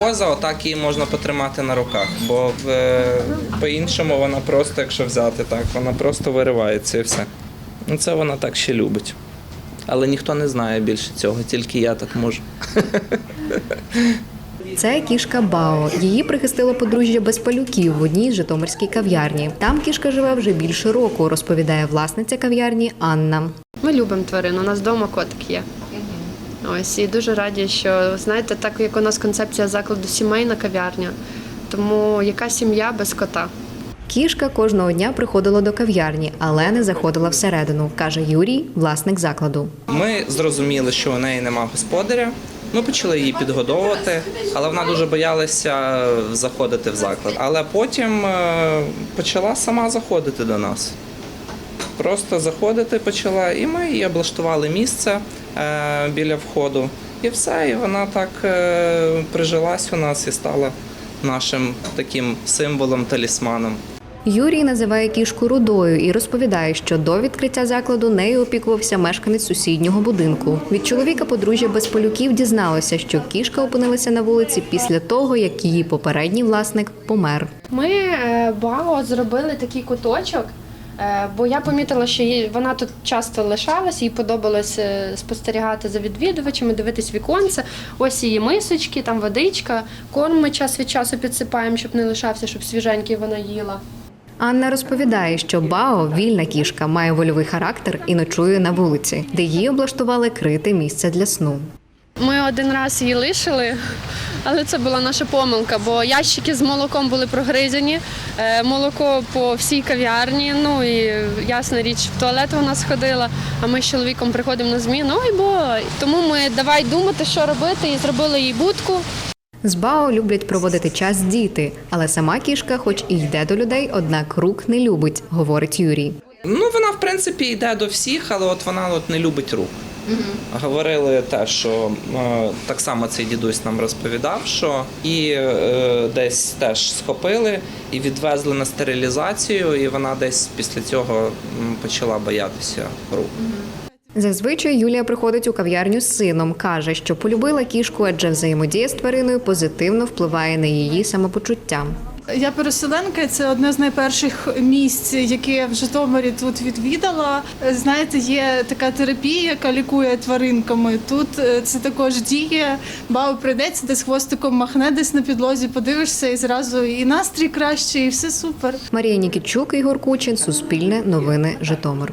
Поза отак її можна потримати на руках, бо в, по-іншому вона просто, якщо взяти так, вона просто виривається і все. Ну це вона так ще любить. Але ніхто не знає більше цього, тільки я так можу. Це кішка Бао. Її прихистило подружжя Безпалюків в одній житомирській кав'ярні. Там кішка живе вже більше року, розповідає власниця кав'ярні Анна. Ми любимо тварин, у нас вдома котик є. Ось і дуже раді, що знаєте, так як у нас концепція закладу сімейна кав'ярня, тому яка сім'я без кота? Кішка кожного дня приходила до кав'ярні, але не заходила всередину, каже Юрій, власник закладу. Ми зрозуміли, що у неї нема господаря. Ми почали її підгодовувати, але вона дуже боялася заходити в заклад. Але потім е, почала сама заходити до нас. Просто заходити почала, і ми їй облаштували місце е, біля входу. І все, і вона так е, прижилась у нас і стала нашим таким символом, талісманом. Юрій називає кішку рудою і розповідає, що до відкриття закладу нею опікувався мешканець сусіднього будинку. Від чоловіка подружжя Безполюків дізналося, що кішка опинилася на вулиці після того, як її попередній власник помер. Ми е, Бао зробили такий куточок, бо я помітила, що вона тут часто лишалась, їй подобалось е, спостерігати за відвідувачами, дивитись віконце. Ось її мисочки, там водичка, корм ми час від часу підсипаємо, щоб не лишався, щоб свіженький вона їла. Анна розповідає, що Бао вільна кішка, має вольовий характер і ночує на вулиці, де їй облаштували крите місце для сну. Ми один раз її лишили, але це була наша помилка, бо ящики з молоком були прогризані, е, молоко по всій кав'ярні. Ну і ясна річ, в туалет вона сходила. А ми з чоловіком приходимо на зміну. Ой, бо тому ми давай думати, що робити, і зробили їй будку. З Бао люблять проводити час діти, але сама кішка, хоч і йде до людей, однак рук не любить, говорить Юрій. Ну, вона, в принципі, йде до всіх, але от вона от не любить рук. Говорили те, що е, так само цей дідусь нам розповідав, що і е, десь теж схопили і відвезли на стерилізацію, і вона десь після цього почала боятися рук. Зазвичай Юлія приходить у кав'ярню з сином. каже, що полюбила кішку, адже взаємодія з твариною позитивно впливає на її самопочуття. Я переселенка, це одне з найперших місць, яке я в Житомирі тут відвідала. Знаєте, є така терапія, яка лікує тваринками. Тут е, це також діє. Баба прийдеться, десь хвостиком махне, десь на підлозі, подивишся, і зразу і настрій краще, і все супер. Марія Нікітчук, Ігор Кучин, Суспільне, Новини, Житомир.